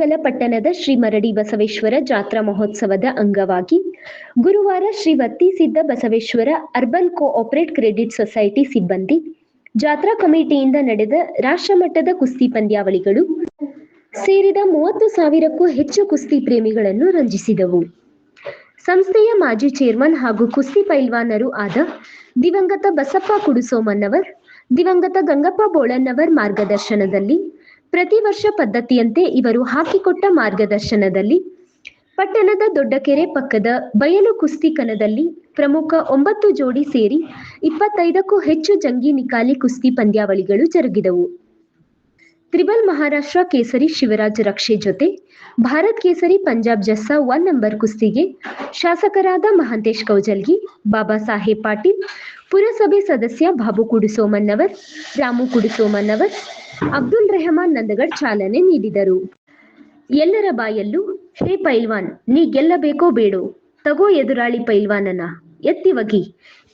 ಬೇಡಹೊಂಗಲ ಪಟ್ಟಣದ ಶ್ರೀ ಮರಡಿ ಬಸವೇಶ್ವರ ಜಾತ್ರಾ ಮಹೋತ್ಸವದ ಅಂಗವಾಗಿ ಗುರುವಾರ Shri ವತ್ತಿಸಿದ್ದ Basaveshwara urban cooperate credit society ಸಿಬ್ಬಂದಿ, ಜಾತ್ರಾ ಕಮಿಟಿಯಿಂದ ನಡೆದ ರಾಷ್ಟ್ರಮಟ್ಟದ ಕುಸ್ತಿ ಪಂದ್ಯಾವಳಿಗಳು ಸೇರಿದ ಮೂವತ್ತು ಸಾವಿರಕ್ಕೂ ಹೆಚ್ಚು ಕುಸ್ತಿ ಪ್ರೇಮಿಗಳನ್ನು ರಂಜಿಸಿದವು. ಸಂಸ್ಥೆಯ ಮಾಜಿ ಚೇರ್ಮನ್ ಹಾಗೂ ಕುಸ್ತಿ ಪೈಲ್ವಾನರು ಆದ ದಿವಂಗತ ಬಸಪ್ಪ ಕುಡುಸೋಮನ್ನವರ್ ದಿವಂಗತ ಗಂಗಪ್ಪ ಬೋಳನ್ನವರ್ ಮಾರ್ಗದರ್ಶನದಲ್ಲಿ ಪ್ರತಿ ವರ್ಷ ಪದ್ಧತಿಯಂತೆ ಇವರು ಹಾಕಿಕೊಟ್ಟ ಮಾರ್ಗದರ್ಶನದಲ್ಲಿ ಪಟ್ಟಣದ ದೊಡ್ಡಕೆರೆ ಪಕ್ಕದ ಬಯಲು ಕುಸ್ತಿ ಕಣದಲ್ಲಿ ಪ್ರಮುಖ ಒಂಬತ್ತು ಜೋಡಿ ಸೇರಿ ಇಪ್ಪತ್ತೈದಕ್ಕೂ ಹೆಚ್ಚು ಜಂಗಿ ನಿಕಾಲಿ ಕುಸ್ತಿ ಪಂದ್ಯಾವಳಿಗಳು ಜರುಗಿದವು. ತ್ರಿಬಲ್ ಮಹಾರಾಷ್ಟ್ರ ಕೇಸರಿ ಶಿವರಾಜ್ ರಕ್ಷೆ ಜೊತೆ ಭಾರತ್ ಕೇಸರಿ ಪಂಜಾಬ್ ಜಸ್ಸಾ ಒನ್ ನಂಬರ್ ಕುಸ್ತಿಗೆ ಶಾಸಕರಾದ ಮಹಾಂತೇಶ್ ಕೌಜಲ್ಗಿ, ಬಾಬಾ ಸಾಹೇಬ್ ಪಾಟೀಲ್ ಪುರಸಭೆ ಸದಸ್ಯ ಬಾಬು ಕುಡುಸೋಮನ್ನವರ್ ರಾಮು ಕುಡುಸೋಮನ್ನವರ್ ಅಬ್ದುಲ್ ರೆಹಮಾನ್ ನಂದಗಡ್ ಚಾಲನೆ ನೀಡಿದರು. ಎಲ್ಲರ ಬಾಯಲ್ಲೂ, ಹೇ ಪೈಲ್ವಾನ್, ನೀ ಗೆಲ್ಲಬೇಕೋ ಬೇಡೋ? ತಗೋ ಎದುರಾಳಿ ಪೈಲ್ವಾನನ, ಎತ್ತಿ ಒಗಿ.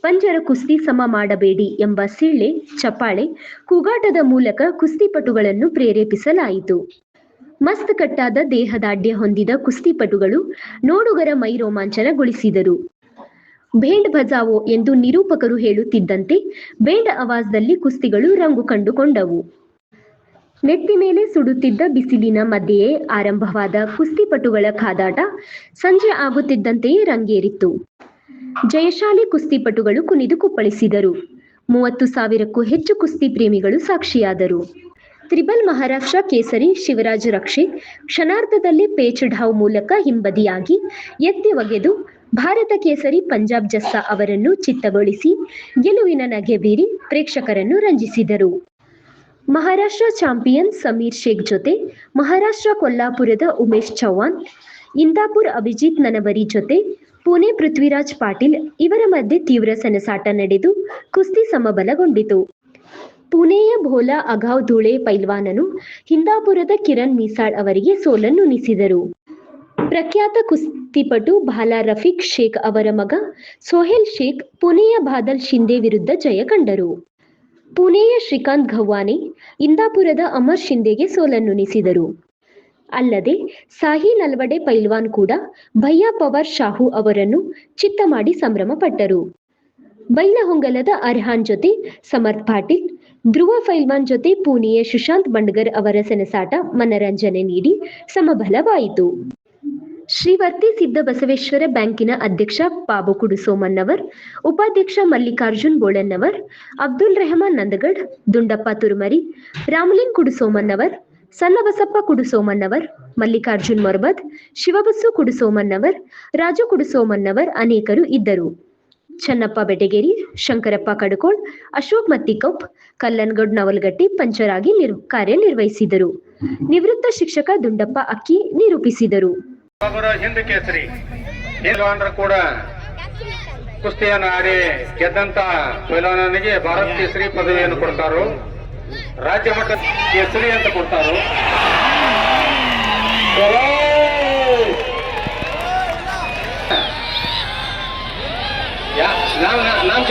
ಪಂಜರ ಕುಸ್ತಿ ಸಮ ಮಾಡಬೇಡಿ ಎಂಬ ಸಿಳ್ಳೆ ಚಪಾಳೆ ಕೂಗಾಟದ ಮೂಲಕ ಕುಸ್ತಿಪಟುಗಳನ್ನು ಪ್ರೇರೇಪಿಸಲಾಯಿತು. ಮಸ್ತ್ ಕಟ್ಟಾದ ದೇಹದಾಢ್ಯ ಹೊಂದಿದ ಕುಸ್ತಿಪಟುಗಳು ನೋಡುಗರ ಮೈ ರೋಮಾಂಚನಗೊಳಿಸಿದರು ಭೇಂಡ್ ಭಜಾವೋ ಎಂದು ನಿರೂಪಕರು ಹೇಳುತ್ತಿದ್ದಂತೆ ಬೇಂಡ್ ಅವಾಜ್ದಲ್ಲಿ ಕುಸ್ತಿಗಳು ರಂಗು ಕಂಡುಕೊಂಡವು. ನೆತ್ತಿ ಮೇಲೆ ಸುಡುತ್ತಿದ್ದ ಬಿಸಿಲಿನ ಮಧ್ಯೆಯೇ ಆರಂಭವಾದ ಕುಸ್ತಿಪಟುಗಳ ಕಾದಾಟ ಸಂಜೆ ಆಗುತ್ತಿದ್ದಂತೆಯೇ ರಂಗೇರಿತ್ತು. ಜಯಶಾಲಿ ಕುಸ್ತಿಪಟುಗಳು ಕುಣಿದು ಕುಪ್ಪಳಿಸಿದರು. ಮೂವತ್ತು ಸಾವಿರಕ್ಕೂ ಹೆಚ್ಚು ಕುಸ್ತಿ ಪ್ರೇಮಿಗಳು ಸಾಕ್ಷಿಯಾದರು. ತ್ರಿಬಲ್ ಮಹಾರಾಷ್ಟ್ರ ಕೇಸರಿ ಶಿವರಾಜ್ ರಕ್ಷೆ ಕ್ಷಣಾರ್ಧದಲ್ಲಿ ಪೇಚ್ ಢಾವ್ ಮೂಲಕ ಹಿಂಬದಿಯಾಗಿ ಎತ್ತಿ ಒಗೆದು ಭಾರತ ಕೇಸರಿ ಪಂಜಾಬ್ ಜಸ್ಸಾ ಅವರನ್ನು ಚಿತ್ತಗೊಳಿಸಿ ಗೆಲುವಿನ ನಗೆ ಬೀರಿ ಪ್ರೇಕ್ಷಕರನ್ನು ರಂಜಿಸಿದರು. ಮಹಾರಾಷ್ಟ್ರ ಚಾಂಪಿಯನ್ ಸಮೀರ್ ಶೇಖ್ ಜೊತೆ ಮಹಾರಾಷ್ಟ್ರ ಕೊಲ್ಲಾಪುರದ ಉಮೇಶ್ ಚೌಹಾಣ್, ಇಂದಾಪುರ್ ಅಭಿಜಿತ್ ನನವರಿ ಜೊತೆ ಪುಣೆ ಪೃಥ್ವಿರಾಜ್ ಪಾಟೀಲ್ ಇವರ ಮಧ್ಯೆ ತೀವ್ರ ಸೆಣಸಾಟ ನಡೆದು ಕುಸ್ತಿ ಸಮಬಲಗೊಂಡಿತು. ಪುಣೆಯ ಭೋಲಾ ಅಗಾವ್ ಧೂಳೆ ಪೈಲ್ವಾನನು ಹಿಂದಾಪುರದ ಕಿರಣ್ ಮೀಸಾಳ್ ಅವರಿಗೆ ಸೋಲನ್ನುಣಿಸಿದರು ಪ್ರಖ್ಯಾತ ಕುಸ್ತಿಪಟು ಬಾಲಾ ರಫೀಕ್ ಶೇಖ್ ಅವರ ಮಗ ಸೊಹೇಲ್ ಶೇಖ್ ಪುಣೆಯ ಬಾದಲ್ ಶಿಂದೆ ವಿರುದ್ಧ ಜಯ ಕಂಡರು. ಪುಣೆಯ ಶ್ರೀಕಾಂತ್ ಘವ್ವಾನೆ ಇಂದಾಪುರದ ಅಮರ್ ಶಿಂದೆಗೆ ಸೋಲನ್ನುಣಿಸಿದರು ಅಲ್ಲದೆ ಸಾಹಿ ನಲ್ವಡೆ ಪೈಲ್ವಾನ್ ಕೂಡ ಭಯ್ಯಾ ಪವಾರ್ ಶಾಹು ಅವರನ್ನು ಚಿತ್ತ ಮಾಡಿ ಸಂಭ್ರಮ ಪಟ್ಟರು. ಬೈಲಹೊಂಗಲದ ಅರ್ಹಾನ್ ಜೊತೆ ಸಮರ್ಥ್ ಪಾಟೀಲ್, ಧ್ರುವ ಪೈಲ್ವಾನ್ ಜೊತೆ ಪುಣೆಯ ಸುಶಾಂತ್ ಬಂಡ್ಗರ್ ಅವರ ಸೆಣಸಾಟ ಮನರಂಜನೆ ನೀಡಿ ಸಮಬಲವಾಯಿತು. ಶ್ರೀವರ್ತಿ ಸಿದ್ಧ ಬಸವೇಶ್ವರ ಬ್ಯಾಂಕಿನ ಅಧ್ಯಕ್ಷ ಬಾಬು ಕುಡುಸೋಮನ್ನವರ್ ಉಪಾಧ್ಯಕ್ಷ ಮಲ್ಲಿಕಾರ್ಜುನ್ ಬೋಳನ್ನವರ್ ಅಬ್ದುಲ್ ರೆಹಮಾನ್ ನಂದಗಡ್, ದುಂಡಪ್ಪ ತುರುಮರಿ, ರಾಮಲಿಂಗ್ ಕುಡುಸೋಮನ್ನವರ್ ಸಣ್ಣಬಸಪ್ಪ ಕುಡುಸೋಮನ್ನವರ್ ಮಲ್ಲಿಕಾರ್ಜುನ್ ಮೊರ್ಬದ್ ಶಿವಬಸ್ಸು ಕುಡುಸೋಮನ್ನವರ್ ರಾಜು ಕುಡುಸೋಮನ್ನವರ್ ಅನೇಕರು ಇದ್ದರು. ಚನ್ನಪ್ಪ ಬೆಟಗೇರಿ, ಶಂಕರಪ್ಪ ಕಡಕೋಳ್, ಅಶೋಕ್ ಮತ್ತಿಕೊಪ್ ಕಲ್ಲನ್ಗೌಡ್ ನವಲ್ಗಟ್ಟಿ ಪಂಚರಾಗಿ ನಿರ್ ಕಾರ್ಯನಿರ್ವಹಿಸಿದರು. ನಿವೃತ್ತ ಶಿಕ್ಷಕ ದುಂಡಪ್ಪ ಅಕ್ಕಿ ನಿರೂಪಿಸಿದರು. ಹಿಂದ್ ಕೇಸರಿ. ಪೈಲ್ವಾನರು ಕೂಡ ಕುಸ್ತಿಯನ್ನು ಆಡಿ ಗೆದ್ದಂತ ಪೈಲ್ವಾನನಿಗೆ ಭಾರತ್ ಕೇಸರಿ ಪದವಿಯನ್ನು ಕೊಡ್ತಾರು. ರಾಜ್ಯ ಮಟ್ಟ ಕೇಸರಿ ಅಂತ ಕೊಡ್ತಾರು. ನಾಮ ನಾಮ್